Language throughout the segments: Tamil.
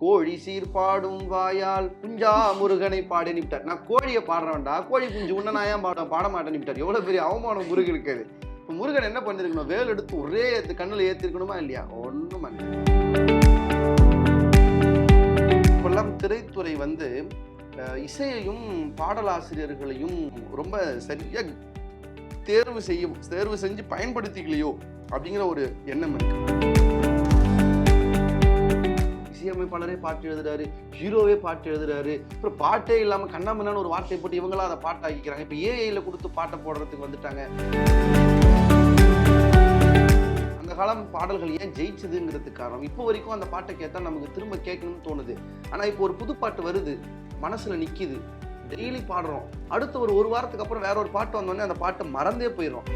கோழி சீர்பாடும் வாயால் குஞ்சா முருகனை பாடி நிமிட்டார் நான் கோழியை பாடுறேன்டா கோழி குஞ்சு உன்ன நான் ஏன் பாட பாட மாட்டேன் நிமிட்டார் எவ்வளோ பெரிய அவமானம் முருகனுக்கு அது. இப்போ முருகன் என்ன பண்ணிருக்கணும்? வேல் எடுத்து ஒரே கண்ணில் ஏற்றிருக்கணுமா இல்லையா? ஒன்றும் இப்பெல்லாம் திரைத்துறை வந்து இசையையும் பாடலாசிரியர்களையும் ரொம்ப சரியாக தேர்வு செய்யும் தேர்வு செஞ்சு பயன்படுத்திக்கலையோ அப்படிங்கிற ஒரு எண்ணம் இருக்குது இசையமைப்பாளரே பாட்டு எழுதுறாரு ஹீரோவே பாட்டு எழுதுறாரு. அப்புறம் பாட்டே இல்லாமல் கண்ணாமண்ணான்னு ஒரு வார்த்தையை போட்டு இவங்களா அதை பாட்டாக்கிக்கிறாங்க. இப்போ ஏஐயில் கொடுத்து பாட்டை போடுறதுக்கு வந்துட்டாங்க. அந்த காலம் பாடல்கள் ஏன் ஜெயிச்சதுங்கிறதுக்கு காரணம். இப்போ வரைக்கும் அந்த பாட்டை கேட்டால் நமக்கு திரும்ப கேட்கணும்னு தோணுது. ஆனால் இப்போ ஒரு புது பாட்டு வருது. மனசுல நிற்கிது டெய்லி பாடுறோம். அடுத்த ஒரு ஒரு வாரத்துக்கு அப்புறம் வேற ஒரு பாட்டு வந்தோடனே அந்த பாட்டை மறந்தே போயிடும்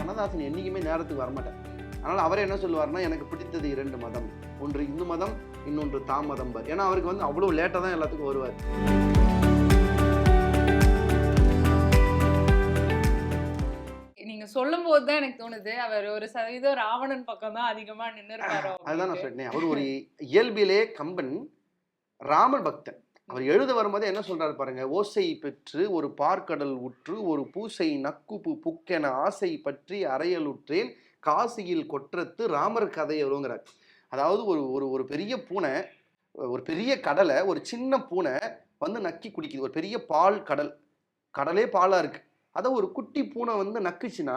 கண்ணதாசன் என்றைக்குமே நேரத்துக்கு வரமாட்டேன் அதனால அவர் என்ன சொல்லுவார்னா எனக்கு பிடித்தது இரண்டு மதம். ஒன்று இந்து மதம் இன்னொன்று தாமதம் பர் ஏன்னா அவருக்கு வந்து அவ்வளவு லேட்டாக தான் எல்லாத்துக்கும் வருவார். நீங்க சொல்லும் போது தான் எனக்கு தோணுது அவர் ஒரு சதவீதம் ராவணன் பக்கம் தான் அதிகமா நின்று இருக்காரோ அதுதான் நான் சொன்னேன் அவர் ஒரு இயல்பிலே கம்பன் ராமர் பக்தன். அவர் எழுத வரும்போது என்ன சொல்றாரு பாருங்க ஓசை பெற்று ஒரு பார்க்கடல் உற்று ஒரு பூசை நக்குப்பு புக்கென ஆசை பற்றி அறையலுற்றேன். காசியில் கொற்றத்து ராமர் கதை வருங்கிறார். அதாவது ஒரு ஒரு ஒரு பெரிய பூனை ஒரு பெரிய கடலை ஒரு சின்ன பூனை வந்து நக்கி குடிக்குது. ஒரு பெரிய பால் கடல் கடலே பாலாக இருக்குது அதை ஒரு குட்டி பூனை வந்து நக்குச்சுன்னா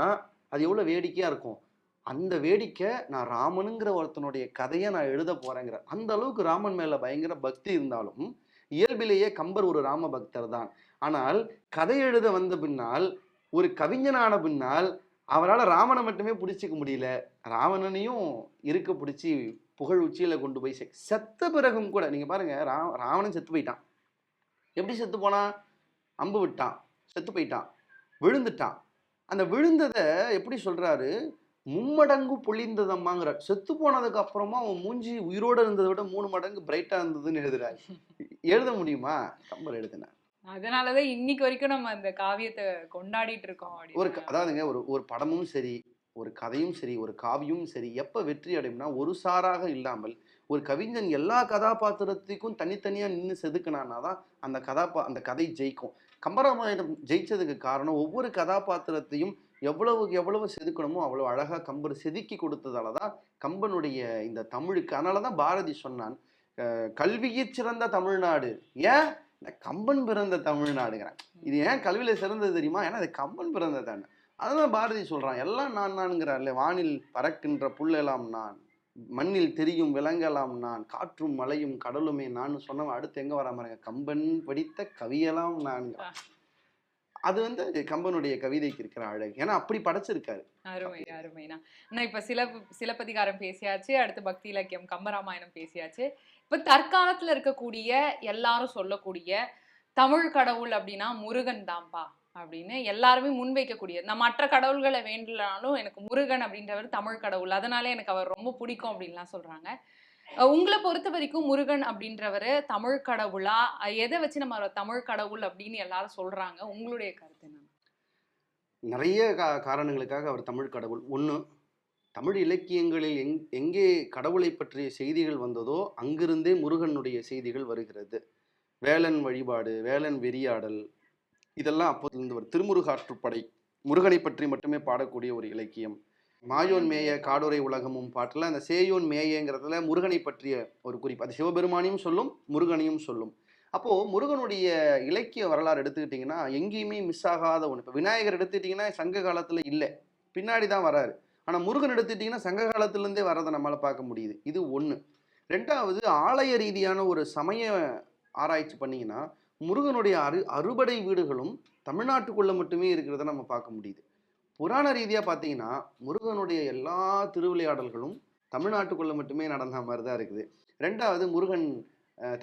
அது எவ்வளோ வேடிக்கையாக இருக்கும்? அந்த வேடிக்கை நான் ராமனுங்கிற ஒருத்தனுடைய கதையை நான் எழுத போகிறேங்கிற அந்த அளவுக்கு ராமன் மேலே பயங்கர பக்தி இருந்தாலும் இயல்பிலேயே கம்பர் ஒரு ராம பக்தர் தான். ஆனால் கதை எழுத வந்த பின்னால் ஒரு கவிஞனான பின்னால் அவரால் ராவணை மட்டுமே பிடிச்சிக்க முடியல. ராவணனையும் இருக்க பிடிச்சி புகழ் உச்சியில் கொண்டு போய் செத்த பிறகும் கூட நீங்கள் பாருங்கள் ரா ராவணன் செத்து போயிட்டான். எப்படி செத்து போனான் அம்பு விட்டான். செத்து போயிட்டான். விழுந்துட்டான். அந்த விழுந்ததை எப்படி சொல்கிறாரு மும்மடங்கு பொழிந்ததம்மாங்கிறார் செத்து போனதுக்கு அப்புறமா அவன் மூஞ்சி உயிரோட இருந்ததை விட மூணு மடங்கு பிரைட்டாக இருந்ததுன்னு எழுதுறாரு. எழுத முடியுமா? கம்பர் எழுதினார் அதனாலதான் இன்னைக்கு வரைக்கும் நம்ம அந்த காவியத்தை கொண்டாடிட்டு இருக்கோம் ஒரு அதாவதுங்க ஒரு ஒரு படமும் சரி ஒரு கதையும் சரி ஒரு காவியமும் சரி எப்ப வெற்றி அடையும்னா ஒரு சாராக இல்லாமல் ஒரு கவிஞன் எல்லா கதாபாத்திரத்துக்கும் தனித்தனியா நின்று செதுக்கினான்னா தான் அந்த கதாபா அந்த கதை ஜெயிக்கும். கம்பராமாயணம் ஜெயிச்சதுக்கு காரணம் ஒவ்வொரு கதாபாத்திரத்தையும் எவ்வளவு எவ்வளவு செதுக்கணுமோ அவ்வளவு அழகா கம்பர் செதுக்கி கொடுத்ததால தான் கம்பனுடைய இந்த தமிழுக்கு அதனால தான் பாரதி சொன்னான் கல்வியை சிறந்த தமிழ்நாடு. ஏன்? இந்த கம்பன் பிறந்த தமிழ்நாடுங்கிறேன் இது ஏன் கல்வியில சிறந்தது தெரியுமா? ஏன்னா அது கம்பன் பிறந்த தானே அதனால பாரதி சொல்றான் எல்லாம் நான் நான்கிறார்ல வானில் பறக்கின்ற புல்லெல்லாம் நான் மண்ணில் தெரியும் விலங்கெல்லாம் நான் காற்றும் மலையும் கடலுமே நான் சொன்னவன் அடுத்து எங்க வராம பாருங்க கம்பன் படித்த கவியெல்லாம் நான் அது வந்து கம்பனுடைய கவிதைக்கு இருக்கிற அழகு. ஏன்னா அப்படி படைச்சிருக்காரு. அருமை அருமைனா ஆனா இப்ப சில சிலப்பதிகாரம் பேசியாச்சு அடுத்து பக்தி இலக்கியம் கம்பராமாயணம் பேசியாச்சு. இப்ப தற்காலத்துல இருக்கக்கூடிய எல்லாரும் சொல்லக்கூடிய தமிழ் கடவுள் அப்படின்னா முருகன் தான்பா அப்படின்னு எல்லாருமே முன்வைக்கக்கூடிய நான் மற்ற கடவுள்களை வேண்டலாலும் எனக்கு முருகன் அப்படின்றவர் தமிழ் கடவுள். அதனால எனக்கு அவர் ரொம்ப பிடிக்கும் அப்படின்லாம் சொல்றாங்க. உங்களை பொறுத்த வரைக்கும் முருகன் அப்படின்றவர் தமிழ் கடவுளா? எதை வச்சு நம்ம தமிழ் கடவுள் அப்படின்னு எல்லாரும் சொல்றாங்க? உங்களுடைய கருத்து என்ன? நிறைய கா காரணங்களுக்காக அவர் தமிழ் கடவுள். ஒன்று தமிழ் இலக்கியங்களில் எங் எங்கே கடவுளை பற்றிய செய்திகள் வந்ததோ அங்கிருந்தே முருகனுடைய செய்திகள் வருகிறது. வேலன் வழிபாடு வேலன் வெறியாடல் இதெல்லாம் அப்போதிலிருந்து வரும். திருமுருகாற்றுப்படை முருகனை பற்றி மட்டுமே பாடக்கூடிய ஒரு இலக்கியம். மாயோன் மேய காடுரை உலகமும் பாட்டில் அந்த சேயோன் மேயங்கிறதுல முருகனை பற்றிய ஒரு குறிப்பு. அது சிவபெருமானையும் சொல்லும் முருகனையும் சொல்லும். அப்போது முருகனுடைய இலக்கிய வரலாறு எடுத்துக்கிட்டிங்கன்னா எங்கேயுமே மிஸ் ஆகாத ஒன்று இப்போ விநாயகர் எடுத்துக்கிட்டிங்கன்னா சங்க காலத்தில் இல்லை. பின்னாடி தான் வராரு. ஆனால் முருகன் எடுத்துக்கிட்டிங்கன்னா சங்க காலத்துலேருந்தே வரதை நம்மளால் பார்க்க முடியுது. இது ஒன்று ரெண்டாவது ஆலய ரீதியான ஒரு சமய ஆராய்ச்சி பண்ணிங்கன்னா முருகனுடைய அறு அறுபடை வீடுகளும் தமிழ்நாட்டுக்குள்ளே மட்டுமே இருக்கிறத நம்ம பார்க்க முடியுது. புராண ரீதியாக பார்த்தீங்கன்னா முருகனுடைய எல்லா திருவிளையாடல்களும் தமிழ்நாட்டுக்குள்ளே மட்டுமே நடந்த மாதிரி தான் இருக்குது. ரெண்டாவது முருகன்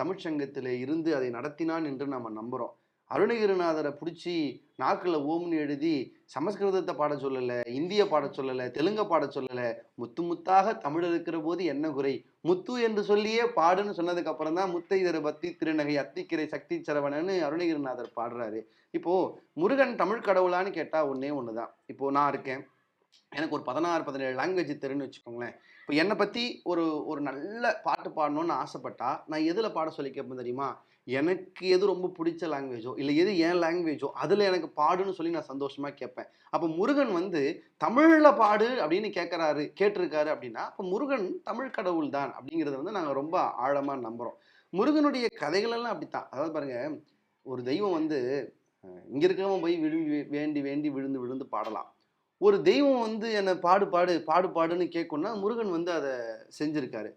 தமிழ்ச்சங்கத்தில் இருந்து அதை நடத்தினான் என்று நம்ம நம்புகிறோம் அருணகிரிநாதரை பிடிச்சி நாக்கில் ஓம்னு எழுதி சமஸ்கிருதத்தை பாட சொல்லலை இந்திய பாட சொல்லலை தெலுங்க பாட சொல்லலை முத்து முத்தாக தமிழ் இருக்கிற போது என்ன குறை? முத்து என்று சொல்லியே பாடுன்னு சொன்னதுக்கு அப்புறம் தான் முத்தைதரு பத்தி திருநகை அத்திக்கிரை சக்தி சரவணன்னு அருணகிரிநாதர் பாடுறாரு. இப்போ முருகன் தமிழ் கடவுளான்னு ஒன்றே ஒன்னே தான் இப்போ நான் இருக்கேன். எனக்கு ஒரு பதினாறு பதினேழு லாங்குவேஜ் தெரியும்னு வச்சுக்கோங்களேன். இப்போ என்னை பற்றி ஒரு ஒரு நல்ல பாட்டு பாடணும்னு ஆசைப்பட்டா நான் எதில் பாட சொல்லி கேட்பேன் தெரியுமா? எனக்கு எது ரொம்ப பிடிச்ச லாங்குவேஜோ இல்லை எது என் லாங்குவேஜோ அதில் எனக்கு பாடுன்னு சொல்லி நான் சந்தோஷமாக கேட்பேன். அப்போ முருகன் வந்து தமிழில் பாடு அப்படின்னு கேட்குறாரு கேட்டிருக்காரு அப்படின்னா அப்போ முருகன் தமிழ் கடவுள் தான் அப்படிங்கிறத வந்து நாங்கள் ரொம்ப ஆழமாக நம்புகிறோம் முருகனுடைய கதைகளெல்லாம் அப்படித்தான். அதாவது பாருங்கள் ஒரு தெய்வம் வந்து இங்கே இருக்கிறவன் போய் விழுந்து வேண்டி வேண்டி விழுந்து விழுந்து பாடலாம். ஒரு தெய்வம் வந்து என்னை பாடு பாடு பாடு பாடுன்னு கேட்கும்னா முருகன் வந்து அதை செஞ்சுருக்காரு.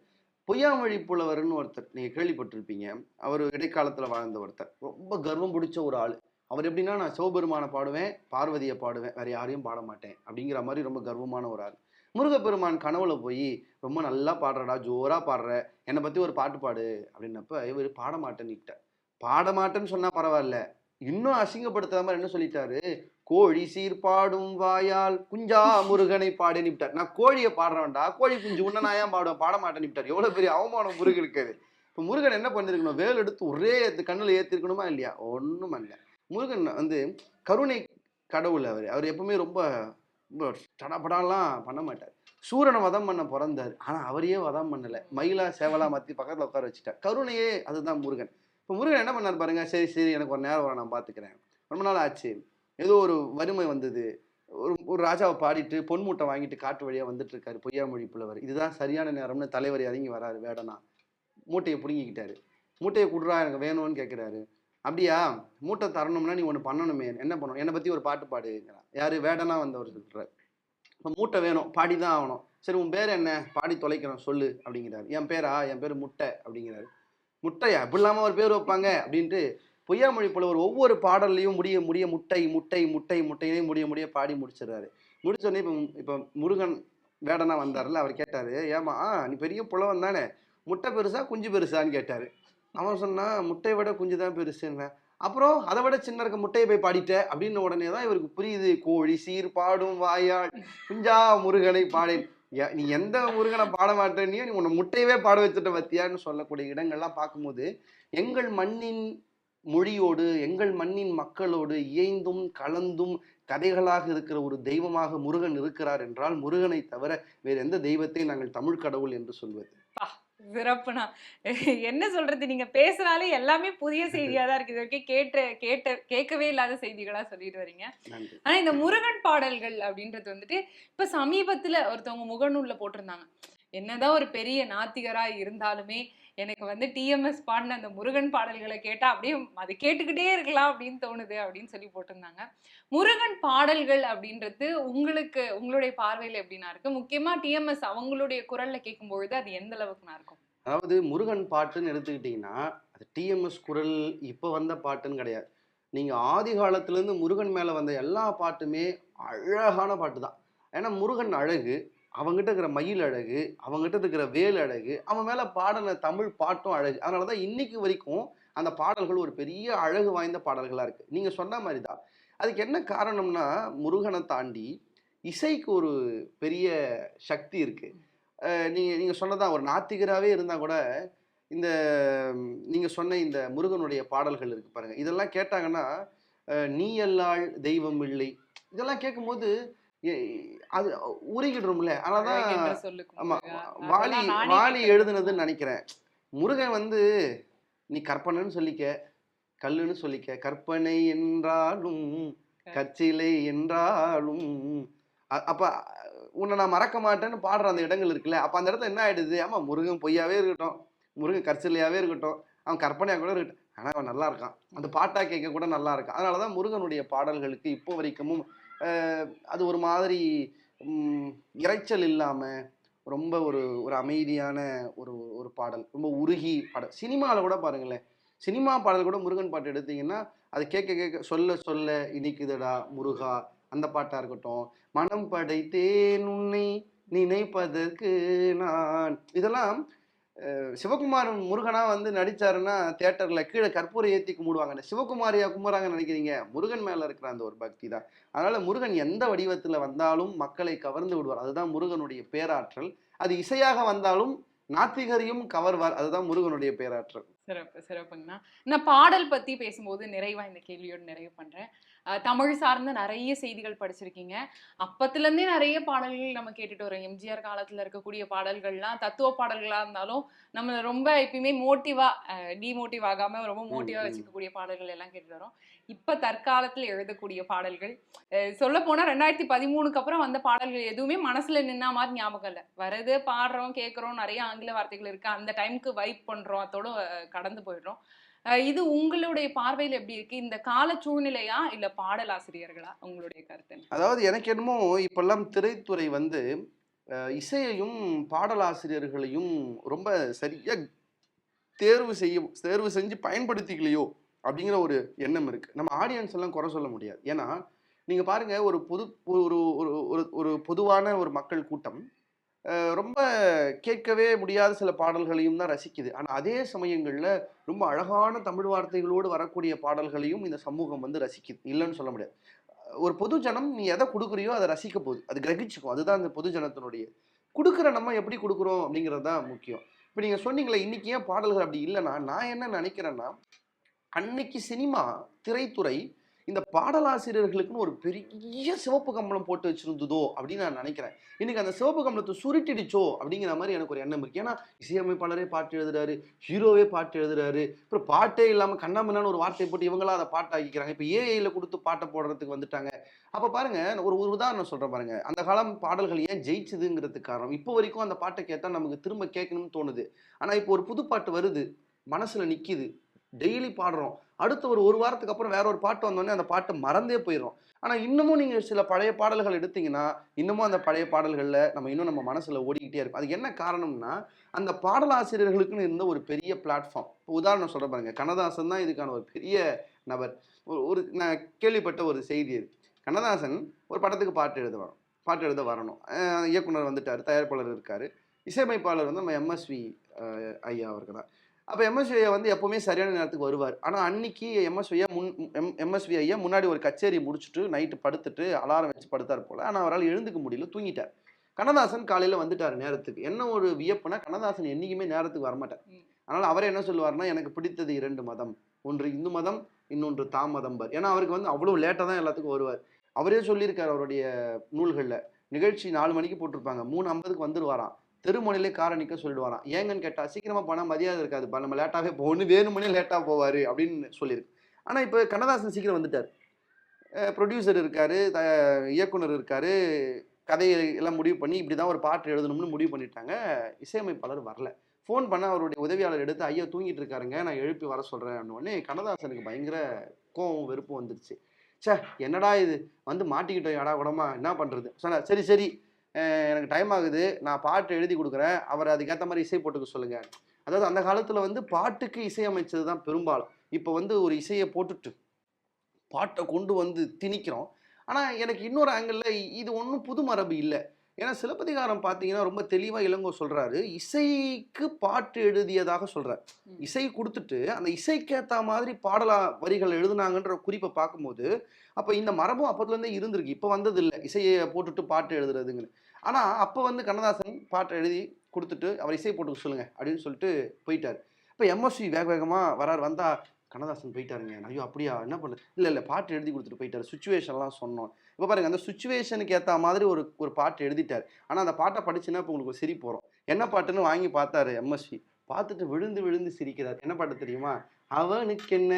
பொய்யாமொழி புலவர்னு ஒருத்தர் நீங்கள் கேள்விப்பட்டிருப்பீங்க. அவர் இடைக்காலத்தில் வாழ்ந்த ஒருத்தர். ரொம்ப கர்வம் பிடிச்ச ஒரு ஆள். அவர் எப்படின்னா நான் சிவபெருமானை பாடுவேன் பார்வதியை பாடுவேன் வேற யாரையும் பாட மாட்டேன். அப்படிங்கிற மாதிரி ரொம்ப கர்வமான ஒரு ஆள். முருகப்பெருமான் கனவுல போய் ரொம்ப நல்லா பாடுறடா ஜோராக பாடுற. என்னை பற்றி ஒரு பாட்டு பாடு. அப்படின்னப்ப இவர் பாட மாட்டேன்னுட்டார். பாட மாட்டேன்னு சொன்னால் பரவாயில்ல. இன்னும் அசிங்கப்படுத்துற மாதிரி என்ன சொல்லிட்டாரு? கோழி சீர்பாடும் வாயால் குஞ்சா முருகனை பாடுன்னு விட்டார் நான் கோழியை பாடுறேன்டா கோழி குஞ்சு உன்ன நான் ஏன் பாடுவேன்? பாட மாட்டேன்னு விட்டார் எவ்வளவு பெரிய அவமானம் முருகனுக்கு அது. இப்போ முருகன் என்ன பண்ணிருக்கணும்? வேல் எடுத்து ஒரே கண்ணுல ஏத்திருக்கணுமா இல்லையா? ஒண்ணும் இல்ல முருகன் வந்து கருணை கடவுள் அவர். அவர் எப்பவுமே ரொம்ப ரொம்ப தடபடாலாம் பண்ண மாட்டார். சூரனை வதம் பண்ண பிறந்தார். ஆனா அவரையே வதம் பண்ணல. மயிலா சேவலா மத்தி பக்கத்துல உட்கார வச்சுட்டார். கருணையே அதுதான் முருகன். இப்போ முருகன் என்ன பண்ணார் பாருங்க? சரி சரி எனக்கு ஒரு நேரம் வரும் நான் பார்த்துக்கிறேன் ரொம்ப நாள் ஆச்சு. ஏதோ ஒரு வறுமை வந்தது. ஒரு ஒரு ராஜாவை பாடிட்டு பொன் மூட்டை வாங்கிட்டு காட்டு வழியாக வந்துட்டு இருக்காரு பொய்யாமொழி புலவர். இதுதான் சரியான நேரம்னு தலைவர் இறங்கி வராரு வேடனா. மூட்டையை பிடுங்கிக்கிட்டாரு. மூட்டையை கொடுறா எனக்கு வேணும்னு கேட்குறாரு அப்படியா? மூட்டை தரணும்னா நீ ஒன்று பண்ணணுமே. என்ன பண்ணணும்? என்னை பற்றி ஒரு பாட்டு பாடுங்கிறான். யார்? வேடனா வந்தவர் சொல்கிறார் இப்போ மூட்டை வேணும். பாடி தான் ஆகணும். சரி உன் பேர் என்ன? பாடி தொலைக்கிறோம் சொல்லு. அப்படிங்கிறாரு. என் பேரா? என் பேர் முட்டை. அப்படிங்கிறாரு. முட்டையா? இப்படி இல்லாமல் ஒரு பேர் வைப்பாங்க. அப்படின்ட்டு பொய்யாமொழி புலவர் ஒவ்வொரு பாடல்லையும் முடிய முடிய முட்டை முட்டை முட்டை முட்டையிலையும் முடிய முடிய பாடி முடிச்சிடுறாரு. முடிச்சோடனே இப்போ இப்போ முருகன் வேடனா வந்தார்ல அவர் கேட்டாரு ஏமா நீ பெரிய புலவன் தானே முட்டை பெருசா குஞ்சு பெருசான்னு கேட்டார். அவன் சொன்னா முட்டையை விட குஞ்சு தான் பெருசுன்னு. அப்புறம் அதை விட சின்ன இருக்க முட்டையை போய் பாடிட்ட அப்படின்னு உடனே தான் இவருக்கு புரியுது கோழி சீர் பாடும் வாயாள் குஞ்சா முருகனை பாடேன். ஏ- நீ எந்த முருகனை பாட மாட்டேனியோ நீ உன்னை முட்டையவே பாட வச்சுட்ட பத்தியான்னு சொல்லக்கூடிய இடங்கள்லாம் பார்க்கும்போது எங்கள் மண்ணின் மொழியோடு எங்கள் மண்ணின் மக்களோடு இயைந்தும் கலந்தும் கதைகளாக இருக்கிற ஒரு தெய்வமாக முருகன் இருக்கிறார் என்றால் முருகனை தவிர வேறு எந்த தெய்வத்தை நாங்கள் தமிழ் கடவுள் என்று சொல்வது? சிறப்புனா என்ன சொல்றது? நீங்க பேசுனாலே எல்லாமே புதிய செய்தியா தான் இருக்கு இது வரைக்கும் கேட்ட கேட்ட கேட்கவே இல்லாத செய்திகளா சொல்லிட்டு வரீங்க. ஆனா இந்த முருகன் பாடல்கள் அப்படின்றது வந்துட்டு இப்ப சமீபத்துல ஒருத்தவங்க முகநூல்ல போட்டிருந்தாங்க. என்னதான் ஒரு பெரிய நாத்திகரா இருந்தாலுமே எனக்கு வந்து டிஎம்எஸ் பாடின அந்த முருகன் பாடல்களை கேட்டால் அப்படியே அது கேட்டுக்கிட்டே இருக்கலாம் அப்படின்னு தோணுது அப்படின்னு சொல்லி போட்டிருந்தாங்க. முருகன் பாடல்கள் அப்படின்றது உங்களுக்கு உங்களுடைய பார்வையில் எப்படின்னா இருக்கு. முக்கியமாக டிஎம்எஸ் அவங்களுடைய குரலில் கேட்கும்பொழுது அது எந்த அளவுக்கு நான் இருக்கும்? அதாவது முருகன் பாட்டுன்னு எடுத்துக்கிட்டிங்கன்னா அது டிஎம்எஸ் குரல் இப்போ வந்த பாட்டுன்னு கிடையாது. நீங்கள் ஆதி காலத்துலேருந்து முருகன் மேலே வந்த எல்லா பாட்டுமே அழகான பாட்டு தான் ஏன்னா முருகன் அழகு அவங்ககிட்ட இருக்கிற மயில் அழகு அவங்ககிட்ட இருக்கிற வேல் அழகு அவன் மேலே பாடின தமிழ் பாட்டும் அழகு. அதனால தான் இன்னைக்கு வரைக்கும் அந்த பாடல்கள் ஒரு பெரிய அழகு வாய்ந்த பாடல்களாக இருக்குது நீங்கள் சொன்ன மாதிரி தான் அதுக்கு என்ன காரணம்னா முருகனை தாண்டி இசைக்கு ஒரு பெரிய சக்தி இருக்குது நீங்கள் நீங்கள் சொன்னதான் ஒரு நாத்திகராகவே இருந்தால் கூட இந்த நீங்கள் சொன்ன இந்த முருகனுடைய பாடல்கள் இருக்குது பாருங்கள் இதெல்லாம் கேட்டாங்கன்னா நீ எல்லாள் தெய்வம் இல்லை. இதெல்லாம் கேட்கும்போது அது அதனாலதான் அழகென்ற சொல்லுக்கு ஆமா. வாலி வாலி. எழுதுனதுன்னு நினைக்கிறேன். முருகன் வந்து நீ கற்பனைன்னு சொல்லிக்க கல்லுன்னு சொல்லிக்க கற்பனை என்றாலும் கச்சிலை என்றாலும் அப்ப உன்னை நான் மறக்க மாட்டேன்னு பாடுற அந்த இடங்கள் இருக்குல்ல அப்ப அந்த இடத்துல என்ன ஆயிடுது? ஆமா முருகன் பொய்யாவே இருக்கட்டும் முருகன் கற்சிலையாவே இருக்கட்டும் அவன் கற்பனையா கூட இருக்கட்டும் ஆனா அவன் நல்லா இருக்கான். அந்த பாட்டா கேட்க கூட நல்லா இருக்கான். அதனாலதான் முருகனுடைய பாடல்களுக்கு இப்போ வரைக்கும் அது ஒரு மாதிரி இறைச்சல் இரைச்சல் ரொம்ப ஒரு ஒரு அமைதியான ஒரு ஒரு பாடல். ரொம்ப உருகி பாடல். சினிமாவில் கூட பாருங்களேன். சினிமா பாடல் கூட முருகன் பாட்டு எடுத்தீங்கன்னா அது கேட்க கேட்க சொல்ல சொல்ல இனிக்குதடா முருகா அந்த பாட்டாக இருக்கட்டும். மனம் படைத்தேன் உன்னை நினைப்பதற்கு நான். இதெல்லாம் சிவகுமாரும் சிவகுமார் முருகனா வந்து நடிச்சாருன்னா தேட்டரில் கீழே கற்பூரை ஏத்தி கும்பிடுவாங்க சிவகுமாரியா கும்பிட்றாங்கன்னு நினைக்கிறீங்க? முருகன் மேல இருக்கிற அந்த ஒரு பக்தி தான். அதனால முருகன் எந்த வடிவத்துல வந்தாலும் மக்களை கவர்ந்து விடுவார். அதுதான் முருகனுடைய பேராற்றல். அது இசையாக வந்தாலும் நாத்திகரையும் கவர்வார். அதுதான் முருகனுடைய பேராற்றல். சிறப்பு சிறப்புங்கண்ணா. நான் பாடல் பத்தி பேசும்போது நிறைவா இந்த கேள்வியோடு நிறைவு பண்றேன். தமிழ் சார்ந்த நிறைய செய்திகள் படிச்சிருக்கீங்க. அப்பத்துல இருந்தே நிறைய பாடல்கள் நம்ம கேட்டுட்டு வரோம். எம்ஜிஆர் காலத்துல இருக்கக்கூடிய பாடல்கள்லாம் தத்துவ பாடல்களா இருந்தாலும் நம்மள ரொம்ப எப்பயுமே மோட்டிவா டிமோட்டிவ் ஆகாம ரொம்ப மோட்டிவா ம். வச்சுக்கக்கூடிய பாடல்கள் எல்லாம் கேட்டுட்டு வரோம். இப்ப தற்காலத்துல எழுதக்கூடிய பாடல்கள் சொல்ல போனா ரெண்டாயிரத்தி பதிமூணுக்கு அப்புறம் வந்த பாடல்கள் எதுவுமே மனசுல நின்னா மாதிரி ஞாபகம் இல்ல. வரது பாடுறோம் கேட்குறோம் நிறைய ஆங்கில வார்த்தைகள் இருக்கு. அந்த டைம்க்கு வைப் பண்றோம் அதோட கடந்து போயிடுறோம். இது உங்களுடைய பார்வையில் எப்படி இருக்கு? இந்த கால சூழ்நிலையா இல்ல பாடல் ஆசிரியர்களா உங்களுடைய கருத்து அதாவது எனக்கு என்னமோ இப்பெல்லாம் திரைத்துறை வந்து இசையையும் பாடலாசிரியர்களையும் ரொம்ப சரியா தேர்வு செய்ய தேர்வு செஞ்சு பயன்படுத்திக்கலையோ அப்படிங்கிற ஒரு எண்ணம் இருக்கு. நம்ம ஆடியன்ஸ் எல்லாம் குறை சொல்ல முடியாது. ஏன்னா நீங்க பாருங்க ஒரு பொது ஒரு ஒரு ஒரு ஒரு பொதுவான ஒரு மக்கள் கூட்டம் ரொம்ப கேட்கவே முடியாத சில பாடல்களையும் தான் ரசிக்குது. ஆனால் அதே சமயங்களில் ரொம்ப அழகான தமிழ் வார்த்தைகளோடு வரக்கூடிய பாடல்களையும் இந்த சமூகம் வந்து ரசிக்குது. இல்லைன்னு சொல்ல முடியாது. ஒரு பொது ஜனம் நீ எதை கொடுக்குறியோ அதை ரசிக்க போகுது. அது கிரகிச்சுக்கும். அதுதான் அந்த பொது ஜனத்தினுடைய கொடுக்குற நம்ம எப்படி கொடுக்குறோம் அப்படிங்கிறது தான் முக்கியம். இப்போ நீங்கள் சொன்னீங்களே இன்றைக்கி ஏன் பாடல்கள் அப்படி இல்லைன்னா நான் என்ன நினைக்கிறேன்னா அன்னைக்கு சினிமா திரைத்துறை இந்த பாடலாசிரியர்களுக்குன்னு ஒரு பெரிய சிவப்பு கம்பளம் போட்டு வச்சிருந்ததோ அப்படின்னு நான் நினைக்கிறேன். இன்னைக்கு அந்த சிவப்பு கம்பளத்தை சுருட்டிடுச்சோ அப்படிங்கிற மாதிரி எனக்கு ஒரு எண்ணம் இருக்கு. ஏன்னா இசையமைப்பாளரே பாட்டு எழுதுறாரு ஹீரோவே பாட்டு எழுதுறாரு அப்புறம் பாட்டே இல்லாமல் கண்ணாமண்ணான்னு ஒரு வார்த்தையை போட்டு இவங்களா அதை பாட்டாக்கிக்கிறாங்க. இப்போ ஏஐயில் கொடுத்து பாட்டை போடுறதுக்கு வந்துட்டாங்க. அப்போ பாருங்க ஒரு ஒரு உதாரணம் சொல்கிறேன் பாருங்க. அந்த காலம் பாடல்கள் ஏன் ஜெயிச்சதுங்கிறதுக்கு காரணம். இப்போ வரைக்கும் அந்த பாட்டை கேட்டால் நமக்கு திரும்ப கேட்கணும்னு தோணுது. ஆனால் இப்போ ஒரு புது பாட்டு வருது. மனசில் நிற்கிது டெய்லி பாடுறோம். அடுத்து ஒரு ஒரு வாரத்துக்கு அப்புறம் வேற ஒரு பாட்டு வந்தோடனே அந்த பாட்டு மறந்தே போயிடும் ஆனால் இன்னமும் நீங்கள் சில பழைய பாடல்கள் எடுத்தீங்கன்னா இன்னமும் அந்த பழைய பாடல்களில் நம்ம இன்னும் நம்ம மனசில் ஓடிக்கிட்டே இருக்கும். அது என்ன காரணம்னா அந்த பாடலாசிரியர்களுக்குன்னு இருந்த ஒரு பெரிய பிளாட்ஃபார்ம் இப்போ உதாரணம் சொல்ல பாருங்க. கண்ணதாசன் தான் இதுக்கான ஒரு பெரிய நபர். ஒரு ஒரு நான் கேள்விப்பட்ட ஒரு செய்தி இது. கண்ணதாசன் ஒரு படத்துக்கு பாட்டு எழுத வரும் பாட்டு எழுத வரணும். இயக்குனர் வந்துட்டார் தயாரிப்பாளர் இருக்கார். இசையமைப்பாளர் வந்து நம்ம எம்எஸ்வி ஐயா அவர்கள் தான். அப்போ எம்எஸ்வி ஐயா வந்து எப்பவுமே சரியான நேரத்துக்கு வருவார். ஆனால் அன்னைக்கு எம்எஸ்வி ஐயா முன் எம் எம்எஸ்வி ஐயா முன்னாடி ஒரு கச்சேரி முடிச்சுட்டு நைட்டு படுத்துட்டு அலாரம் வச்சு படுத்தார் போல. ஆனால் அவரால் எழுந்துக்க முடியல தூங்கிட்டார். கண்ணதாசன் காலையில் வந்துட்டார் நேரத்துக்கு. என்ன ஒரு வியப்புனா கண்ணதாசன் என்னைக்குமே நேரத்துக்கு வரமாட்டார். அதனால் அவர் என்ன சொல்லுவார்னா எனக்கு பிடித்தது இரண்டு மதம். ஒன்று இந்து மதம் இன்னொன்று தாமதம் பர் ஏன்னா அவருக்கு வந்து அவ்வளோ லேட்டாக தான் எல்லாத்துக்கும் வருவார். அவரே சொல்லியிருக்காரு அவருடைய நூல்களில். நிகழ்ச்சி நாலு மணிக்கு போட்டிருப்பாங்க. மூணு ஐம்பதுக்கு வந்துருவாராம். திருமணிலே காரை நிற்க சொல்லிடுவாராம். ஏங்கன்னு கேட்டால் சீக்கிரமாக போனால் மரியாதை இருக்காது. இப்போ நம்ம லேட்டாகவே போகணும். வேணுமனே லேட்டாக போவார் அப்படின்னு சொல்லியிருக்கு. ஆனால் இப்போ கண்ணதாசன் சீக்கிரம் வந்துட்டார். ப்ரொடியூசர் இருக்கார் த இயக்குனர் இருக்கார். கதையை எல்லாம் முடிவு பண்ணி இப்படி தான் ஒரு பாட்டு எழுதணும்னு முடிவு பண்ணிட்டாங்க. இசையமைப்பாளர் வரல. ஃபோன் பண்ண அவருடைய உதவியாளர் எடுத்து ஐயா தூங்கிட்டு இருக்காருங்க. நான் எழுப்பி வர சொல்கிறேன் உடனே கண்ணதாசனுக்கு பயங்கர கோவம் வெறுப்பு வந்துருச்சு. ச்சே என்னடா இது? வந்து மாட்டிக்கிட்டோம். எடா கூடமா என்ன பண்ணுறது சொன்னார் சரி சரி. எனக்கு டைம் ஆகுது. நான் பாட்டு எழுதி கொடுக்குறேன். அவர் அதுக்கேற்ற மாதிரி இசை போட்டுக்க சொல்லுங்கள் அதாவது அந்த காலத்தில் வந்து பாட்டுக்கு இசையமைச்சது தான் பெரும்பாலும். இப்போ வந்து ஒரு இசையை போட்டுட்டு பாட்டை கொண்டு வந்து திணிக்கிறோம். ஆனால் எனக்கு இன்னொரு ஆங்கிளில் இது ஒன்றும் புது மரபு இல்லை. ஏன்னா சிலப்பதிகாரம் பார்த்தீங்கன்னா ரொம்ப தெளிவாக இளங்கோ சொல்கிறாரு இசைக்கு பாட்டு எழுதியதாக சொல்கிறார். இசை கொடுத்துட்டு அந்த இசைக்கேற்ற மாதிரி பாடலா வரிகள் எழுதுனாங்கன்ற குறிப்பை பார்க்கும்போது அப்போ இந்த மரபும் அப்போதுலேருந்தே இருந்திருக்கு. இப்போ வந்தது இல்லை இசையை போட்டுட்டு பாட்டு எழுதுறதுங்கன்னு ஆனால் அப்போ வந்து கண்ணதாசன் பாட்டை எழுதி கொடுத்துட்டு அவர் இசை போட்டுக்க சொல்லுங்க அப்படின்னு சொல்லிட்டு போயிட்டார். இப்போ எம்எஸ்வி வேக வேகமாக வரார். வந்தா கண்ணதாசன் போயிட்டாருங்க. ஐயோ அப்படியா? என்ன பண்ணு? இல்லை இல்லை பாட்டு எழுதி கொடுத்துட்டு போயிட்டார். சுச்சுவேஷன்லாம் சொன்னோம். இப்போ பாருங்க அந்த சுச்சுவேஷனுக்கு ஏற்ற மாதிரி ஒரு ஒரு பாட்டு எழுதிட்டார். ஆனால் அந்த பாட்டை படிச்சுன்னா இப்போ உங்களுக்கு சிரிப்பு வரும். என்ன பாட்டுன்னு வாங்கி பார்த்தாரு எம்எஸ்வி பார்த்துட்டு விழுந்து விழுந்து சிரிக்கிறார். என்ன பாட்டு தெரியுமா? அவனுக்கு என்ன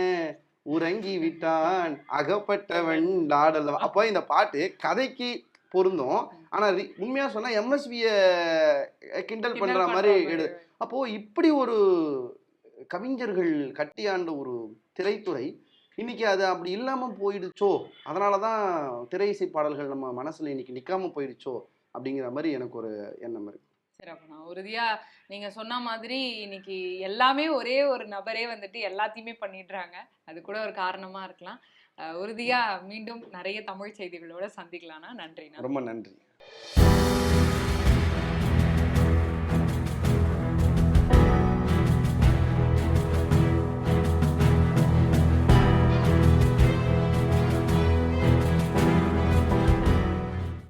உறங்கி விட்டான். அகப்பட்டவன் டாடல் அப்போ இந்த பாட்டு கதைக்கு பொருந்தும். ஆனா ரி- உண்மையா சொன்னா எம்எஸ்விய கிண்டல் கிண்டல் மாதிரி எடு அப்போ இப்படி ஒரு கவிஞர்கள் கட்டியாண்ட ஒரு திரைத்துறை இன்னைக்கு அது அப்படி இல்லாம போயிடுச்சோ? அதனால தான் திரை இசை பாடல்கள் நம்ம மனசுல இன்னைக்கு நிக்காம போயிடுச்சோ? அப்படிங்கிற மாதிரி எனக்கு ஒரு எண்ணம் இருக்கு. சிறப்புண்ணா உறுதியா நீங்க சொன்ன மாதிரி இன்னைக்கு எல்லாமே ஒரே ஒரு நபரே வந்துட்டு எல்லாத்தையுமே பண்ணிடுறாங்க. அது கூட ஒரு காரணமா இருக்கலாம். அஹ் உறுதியா மீண்டும் நிறைய தமிழ் செய்திகளோட சந்திக்கலாம்னா நன்றிண்ணா. ரொம்ப நன்றி.